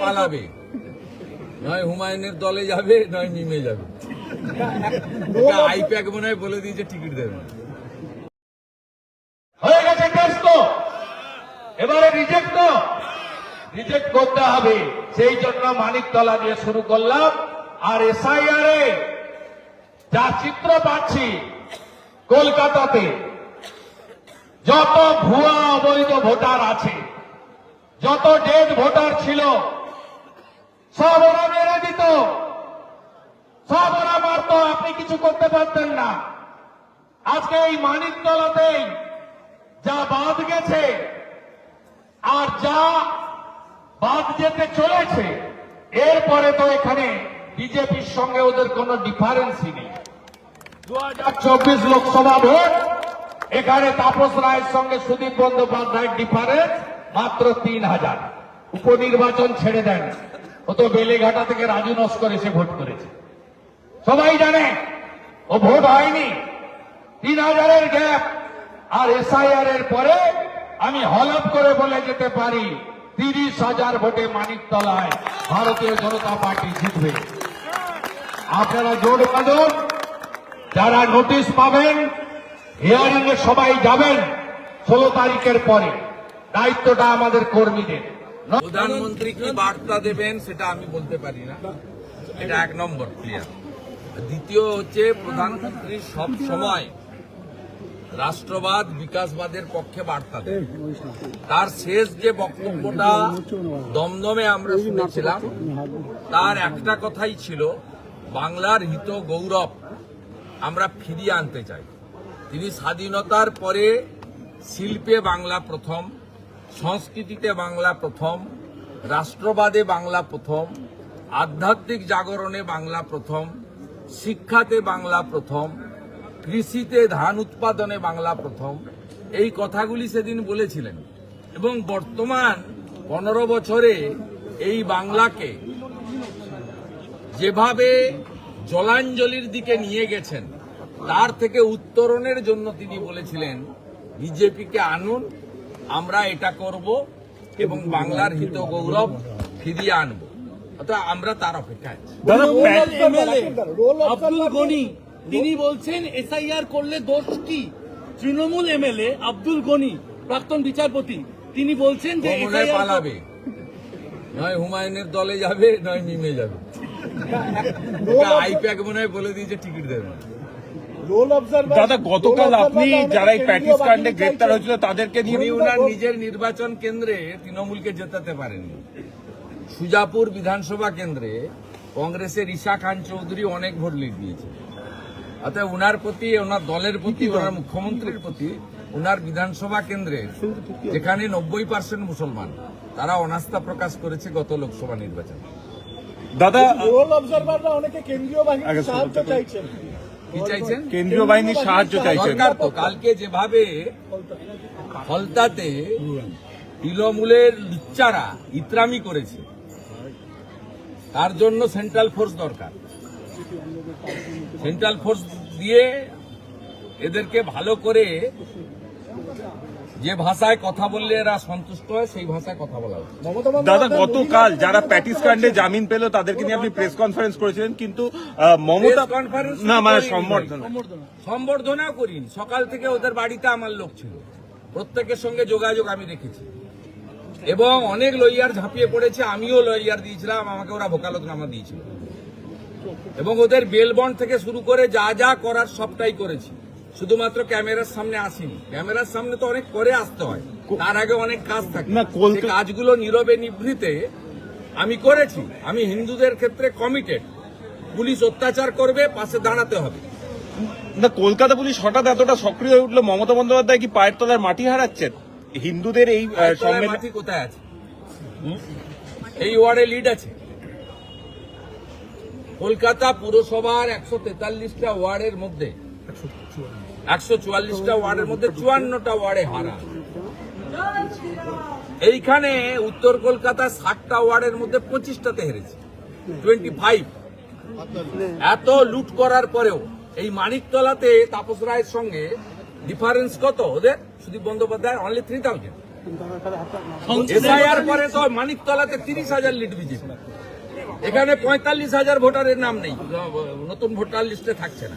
পালাবে। নয় হুমায়ুনের দলে যাবে নয় মিমে যাবে। আইপ্যাক মনে হয় বলে দিয়েছে টিকিট দেবে না। হয়ে গেছে কেস তো। এবারে রিজেক্ট তো। রিজেক্ট করতে হবে। সেই জন্য মানিকতলা দিয়ে শুরু করলাম। আর এসআইআর এ যা চিত্র পাচ্ছি কলকাতাতে যত ভুয়া অবৈধ ভোটার আছে যত ডেড ভোটার ছিল সব ওরা মেরে দিত সব ওরা মারত আপনি কিছু করতে পারতেন না। আজকে এই মানিকতলাতেই যা বাদ গেছে আর যা বাদ যেতে চলেছে, এরপরে তো এখানে বিজেপির সঙ্গে ওদের কোনো ডিফারেন্সই নেই। দু হাজার চব্বিশ লোকসভা ভোট, এখানে তাপস রায়ের সঙ্গে সুদীপ বন্দ্যোপাধ্যায়ের ডিফারেন্স মাত্র তিন হাজার। উপনির্বাচন ছেড়ে দেন। ও তো বেলেঘাটা থেকে রাজু নস্কর এসে ভোট করেছে। সবাই জানে, ও ভোট হয়নি। তিন হাজারের গ্যাপ, আর এসআইআর এর পরে আমি হলপ করে বলে যেতে পারি, তিরিশ হাজার ভোটে মানিকতলায় ভারতীয় জনতা পার্টি জিতবে। আপনারা জোর বাঁধুন যারা নোটিশ পাবেন হিয়ারিং এ সবাই যাবেন ষোলো তারিখের পরে। দায়িত্বটা আমাদের কর্মীদের। প্রধানমন্ত্রী কি বার্তা দেবেন সেটা আমি বলতে পারি না। এটা এক নম্বর ক্লিয়ার দ্বিতীয় হচ্ছে, প্রধানমন্ত্রী সব সময় রাষ্ট্রবাদ, বিকাশবাদের পক্ষে বার্তা দেন। তার শেষ যে বক্তব্যটা দমদমে আমরা শুনেছিলাম, তার একটা কথাই ছিল, বাংলার হিত গৌরব আমরা ফিরিয়ে আনতে চাই। তিনি স্বাধীনতার পরে শিল্পে বাংলা প্রথম। সংস্কৃতিতে বাংলা প্রথম, রাষ্ট্রবাদে বাংলা প্রথম, আধ্যাত্মিক জাগরণে বাংলা প্রথম, শিক্ষাতে বাংলা প্রথম, কৃষিতে ধান উৎপাদনে বাংলা প্রথম, এই কথাগুলি সেদিন বলেছিলেন। এবং বর্তমান পনেরো বছরে এই বাংলাকে যেভাবে জলাঞ্জলির দিকে নিয়ে গেছেন, তার থেকে উত্তরণের জন্য তিনি বলেছিলেন, বিজেপিকে আনুন আমরা এটা করব এবং বাংলার হিত গৌরব ফিরিয়ে আনব। অর্থাৎ আমরা তার অপেক্ষায় আব্দুল গনি তিনি বলছেন এসআইআর করলে দোষ কি? তৃণমূল এম এমএলএ আব্দুল গনি প্রাক্তন বিচারপতি তিনি বলছেন যে মনে হয় পালাবে। নয় হুমায়ুনের দলে যাবে নয় মিমে যাবে। আইপ্যাক মনে হয় বলে দিয়েছে টিকিট দেবে। না। দাদা গতকাল আপনি যারা এই প্যাটিস কাণ্ডে গ্রেপ্তার হয়েছিল তাদেরকে নিয়ে উনার নিজের নির্বাচন কেন্দ্রে তৃণমূলকে জেতাতে পারেননি। সুজাপুর বিধানসভা কেন্দ্রে কংগ্রেসের ঈশা খান চৌধুরী অনেক ভোট লিড দিয়েছে অর্থাৎ ওনার প্রতি ওনার দলের প্রতি ওনার মুখ্যমন্ত্রীর প্রতি ওনার বিধানসভা কেন্দ্রে যেখানে নব্বই পার্সেন্ট মুসলমান তারা অনাস্থা প্রকাশ করেছে গত লোকসভা নির্বাচনে। দাদা রোল অবজারভাররা অনেকে কেন্দ্রীয় বাহিনীর সাহায্য চাইছেন। কেন্দ্রীয় বাহিনীর সাহায্য চাইছেন। তো কালকে যেভাবে ফলতাতে তৃণমূলের লুচ্চারা ইত্রামি করেছে তার জন্য সেন্ট্রাল ফোর্স দরকার। সেন্ট্রাল ফোর্স দিয়ে এদেরকে ভালো করে যে ভাষায় কথা বললে এরা সন্তুষ্ট হয় সেই ভাষায় কথা বলা উচিত। দাদা গতকাল যারা প্যাটিস কাণ্ডে জামিন পেল তাদেরকে নিয়ে আপনি প্রেস কনফারেন্স করেছিলেন কিন্তু মমতা conference না মানে করিনি। সম্বর্ধনা। সম্বর্ধনাও করিনি। সকাল থেকে ওদের বাড়িতে আমার লোক ছিল। প্রত্যেকের সঙ্গে যোগাযোগ আমি রেখেছি। এবং অনেক লইয়ার ঝাঁপিয়ে পড়েছে আমিও লইয়ার দিয়েছিলাম আমাকে ওরা ভোকালতনামা দিয়েছিল। এবং ওদের বেলবন্ড থেকে শুরু করে যা যা করার সবটাই করেছি। শুধুমাত্র ক্যামেরার সামনে আসিনি। ক্যামেরার সামনে তো অনেক করে আসতে হয়। তার আগে অনেক কাজ থাকে। না, কাজগুলো নীরবে নিভৃতে আমি করেছি। আমি হিন্দুদের ক্ষেত্রে কমিটেড পুলিশ অত্যাচার করবে পাশে দাঁড়াতে হবে। না কলকাতা পুলিশ হঠাৎ এতটা সক্রিয় হয়ে উঠল মমতা বন্দ্যোপাধ্যায় কি পায়ের তলার মাটি হারাচ্ছেন? হিন্দুদের এই মাটি কোথায় আছে? এই ওয়ার্ডে লিড আছে। কলকাতা পুরসভার একশো তেতাল্লিশটা ওয়ার্ডের মধ্যে একশো চুয়াল্লিশটা ওয়ার্ডের মধ্যে চুয়ান্নটা ওয়ার্ডে হারা। এইখানে উত্তর কলকাতা ষাটটা ওয়ার্ডের মধ্যে পঁচিশটাতে হেরেছে। টোয়েন্টি ফাইভ এত লুট করার পরেও এই মানিকতলাতে তাপস রায়ের সঙ্গে ডিফারেন্স কত? ওদের? Sudip Bandyopadhyay only three thousand পরে তো মানিকতলাতে তিরিশ হাজার লিড বিজেপি। এখানে পঁয়তাল্লিশ হাজার ভোটারের নাম নেই। নতুন ভোটার লিস্টে থাকছে না।